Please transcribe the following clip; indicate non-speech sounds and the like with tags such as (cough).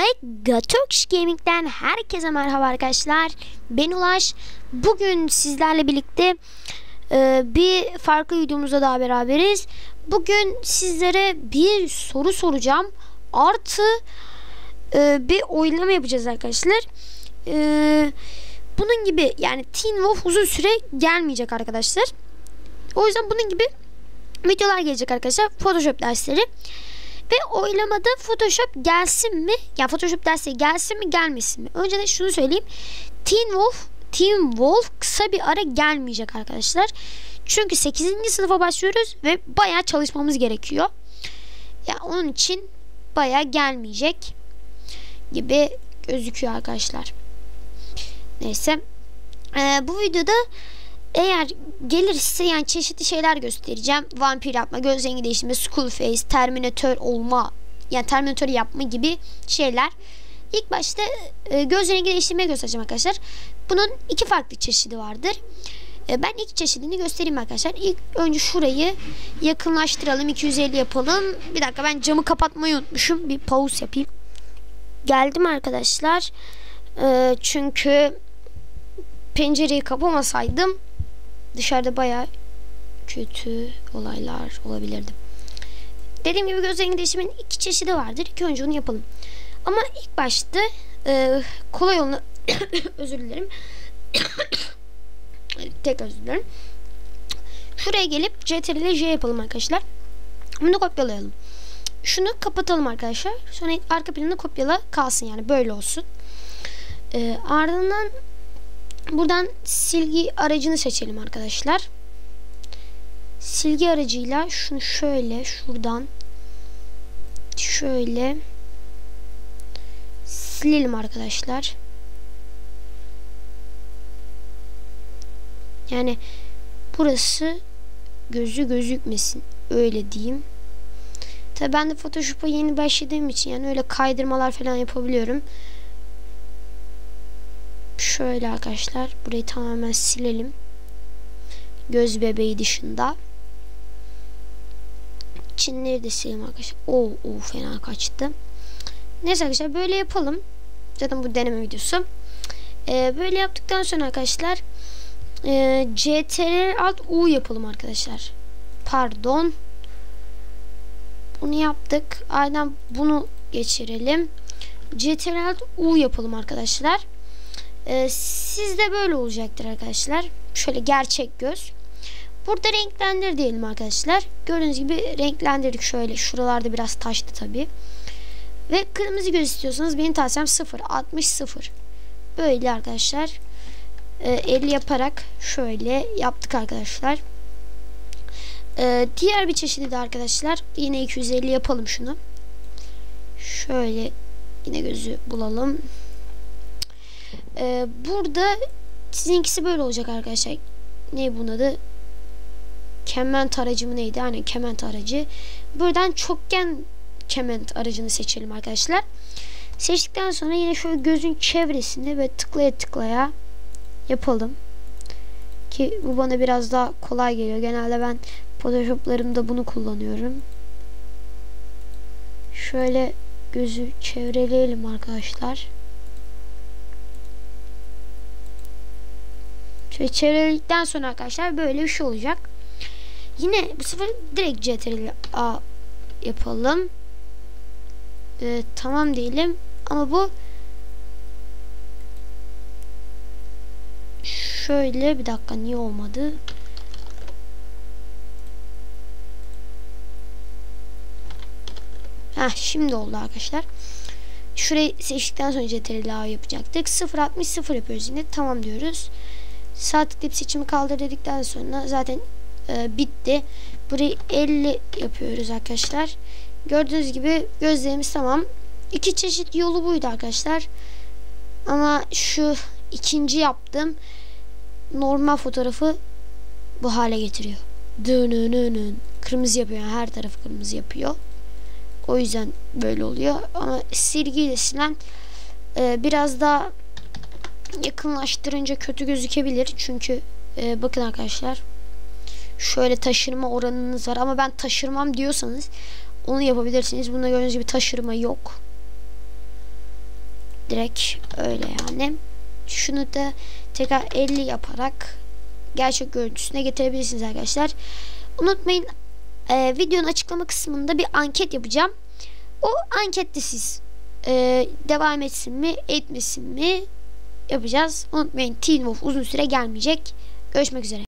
Mega Turkish Gaming'den herkese merhaba arkadaşlar. Ben Ulaş. Bugün sizlerle birlikte e, bir farklı videomuzda daha beraberiz. Bugün sizlere bir soru soracağım. Artı e, bir oylama yapacağız arkadaşlar. E, bunun gibi yani Teen Wolf uzun süre gelmeyecek arkadaşlar. O yüzden bunun gibi videolar gelecek arkadaşlar. Photoshop dersleri. Ve oylamada Photoshop gelsin mi? Ya Photoshop dersi gelsin mi gelmesin mi? Önce de şunu söyleyeyim. Teen Wolf Teen Wolf kısa bir ara gelmeyecek arkadaşlar. Çünkü 8. sınıfa başlıyoruz ve bayağı çalışmamız gerekiyor. Ya onun için bayağı gelmeyecek gibi gözüküyor arkadaşlar. Neyse. Ee, bu videoda eğer gelirse yani çeşitli şeyler göstereceğim. Vampir yapma, göz rengi değiştirme, school face, terminatör olma, yani terminatör yapma gibi şeyler. İlk başta e, göz rengi değiştirmeyi göstereceğim arkadaşlar. Bunun iki farklı çeşidi vardır. E, ben ilk çeşidini göstereyim arkadaşlar. İlk önce şurayı yakınlaştıralım. 250 yapalım. Bir dakika ben camı kapatmayı unutmuşum. Bir pause yapayım. Geldim arkadaşlar. E, çünkü pencereyi kapamasaydım dışarıda baya kötü olaylar olabilirdi. Dediğim gibi göz rengi değişimin iki çeşidi vardır. İlk önce onu yapalım. Ama ilk başta e, kolay yolunu (coughs) özür dilerim. (coughs) Tek özür dilerim. Şuraya gelip CTRL J yapalım arkadaşlar. Bunu kopyalayalım. Şunu kapatalım arkadaşlar. Sonra arka planını kopyala kalsın yani böyle olsun. E, ardından Buradan silgi aracını seçelim arkadaşlar. Silgi aracıyla şunu şöyle şuradan şöyle silelim arkadaşlar. Yani burası gözü gözükmesin. Öyle diyeyim. Tabi ben de Photoshop'a yeni başladığım için yani öyle kaydırmalar falan yapabiliyorum. Şöyle arkadaşlar burayı tamamen silelim. Göz bebeği dışında. Çinleri de silelim arkadaşlar. Oo, oo fena kaçtı. Neyse arkadaşlar böyle yapalım. Zaten bu deneme videosu. Ee, böyle yaptıktan sonra arkadaşlar e, CTRL alt U yapalım arkadaşlar. Pardon. Bunu yaptık. Aynen bunu geçirelim. CTRL alt U yapalım arkadaşlar. Ee, sizde böyle olacaktır arkadaşlar. Şöyle gerçek göz. Burada renklendir diyelim arkadaşlar. Gördüğünüz gibi renklendirdik şöyle. Şuralarda biraz taştı tabi. Ve kırmızı göz istiyorsanız benim tavsiyem 0. 60 0. Böyle arkadaşlar. Ee, 50 yaparak şöyle yaptık arkadaşlar. Ee, diğer bir çeşidi de arkadaşlar. Yine 250 yapalım şunu. Şöyle yine gözü bulalım. Ee, burada sizinkisi böyle olacak arkadaşlar. Ne bunun adı? Kement aracı mı neydi? Aynen kement aracı. Buradan çokgen kement aracını seçelim arkadaşlar. Seçtikten sonra yine şöyle gözün çevresinde ve tıklaya tıklaya yapalım. Ki bu bana biraz daha kolay geliyor. Genelde ben Photoshop'larımda bunu kullanıyorum. Şöyle gözü çevreleyelim arkadaşlar. Şöyle çevreledikten sonra arkadaşlar böyle bir şey olacak. Yine bu sefer direkt CTRL A yapalım. Ee, tamam diyelim. Ama bu şöyle bir dakika niye olmadı? Heh, şimdi oldu arkadaşlar. Şurayı seçtikten sonra CTRL A yapacaktık. 0.60 0 yapıyoruz yine. Tamam diyoruz. Sağ tıklayıp seçimi kaldır dedikten sonra zaten e, bitti. Burayı 50 yapıyoruz arkadaşlar. Gördüğünüz gibi gözlerimiz tamam. İki çeşit yolu buydu arkadaşlar. Ama şu ikinci yaptım. Normal fotoğrafı bu hale getiriyor. Dönönönön. Kırmızı yapıyor. Her tarafı kırmızı yapıyor. O yüzden böyle oluyor. Ama silgiyle silen e, biraz daha yakınlaştırınca kötü gözükebilir. Çünkü e, bakın arkadaşlar şöyle taşırma oranınız var ama ben taşırmam diyorsanız onu yapabilirsiniz. Bunda gördüğünüz gibi taşırma yok. Direkt öyle yani. Şunu da tekrar 50 yaparak gerçek görüntüsüne getirebilirsiniz arkadaşlar. Unutmayın e, videonun açıklama kısmında bir anket yapacağım. O ankette siz e, devam etsin mi etmesin mi yapacağız. Unutmayın Teen Wolf uzun süre gelmeyecek. Görüşmek üzere.